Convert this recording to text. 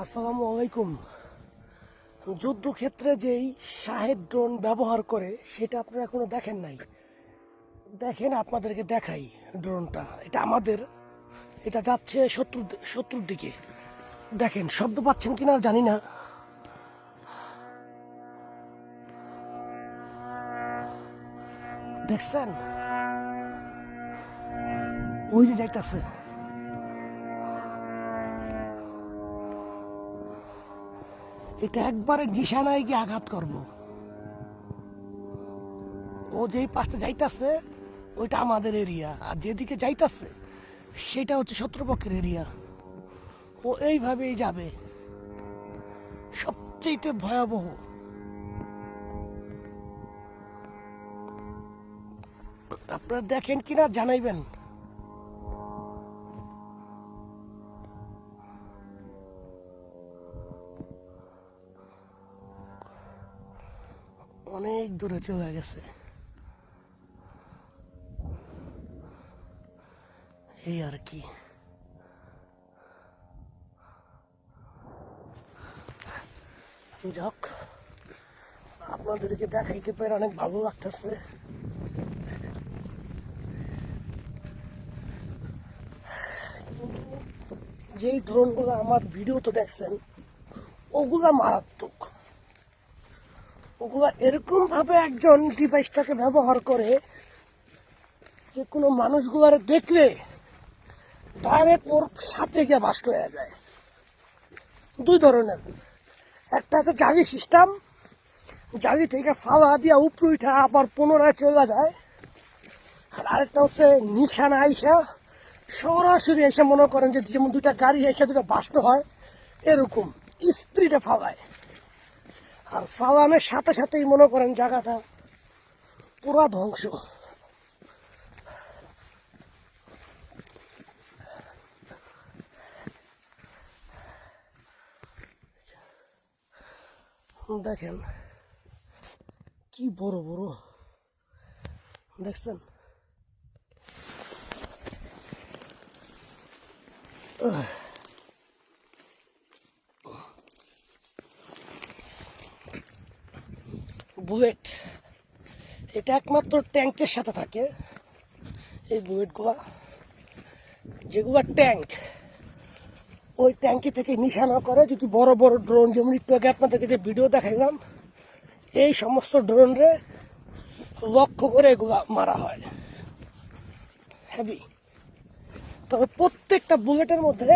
আসসালামু আলাইকুম। যুদ্ধক্ষেত্রে যেই শাহেদ ড্রোন ব্যবহার করে, সেটা আপনারা এখনও দেখেন নাই। দেখেন, আপনাদেরকে দেখাই ড্রোনটা। এটা আমাদের, এটা যাচ্ছে শত্রুর শত্রুর দিকে। দেখেন, শব্দ পাচ্ছেন কিনা জানি না। দেখছেন? ওই যে যাইতাছে। এটা একবারে নিশানায় গিয়ে আঘাত করব। ও যেই পাশে যাইতাছে, ওইটা আমাদের এরিয়া। আর যেদিকে যাইতাছে, সেটা হচ্ছে শত্রুপক্ষের এরিয়া। ও এইভাবেই যাবে। সবচেয়ে ভয়াবহ। আপনারা দেখেন কিনা জানাইবেন। অনেক দূরে চলে গেছে। এই আর কি। যাক, আপনাদেরকে দেখাইতে পেরে অনেক ভালো লাগতেছে। যেই ড্রোনগুলো আমার ভিডিও তো দেখছেন, ওগুলা মারাত্মক। ওগুলা এরকম ভাবে একজন ডিভাইসটাকে ব্যবহার করে যে কোনো মানুষগুলার দেখলে ডাইরেক্ট ওর সাথে গিয়ে বাস্ট হয়ে যায়। দুই ধরনের। একটা আছে জালি সিস্টেম জালি থেকে ফালা দিয়া উপরে উঠা আবার পুনরায় চলে যায়। আর আরেকটা হচ্ছে নিশানা আইসা সরাসরি এসে মনে করেন যে যেমন দুটা গাড়ি এসে দুটা বাস্ট হয়, এরকম স্ত্রীটা ফালায়। আর ফালানোর সাথে সাথেই মনে করেন জায়গাটা পুরা ধ্বংস। দেখেন কি বড় বড় দেখছেন? বুলেট এটা একমাত্র ট্যাঙ্কের সাথে থাকে, এই বুলেটগুলা যেগুলা ট্যাঙ্ক, ওই ট্যাঙ্কি থেকে নিশানা করে, যদি বড় বড় ড্রোন, যেমন একটু আগে আপনাদেরকে যে ভিডিও দেখাইলাম, এই সমস্ত ড্রোনরে লক্ষ্য করে এগুলা মারা হয়। হ্যাভি তবে প্রত্যেকটা বুলেটের মধ্যে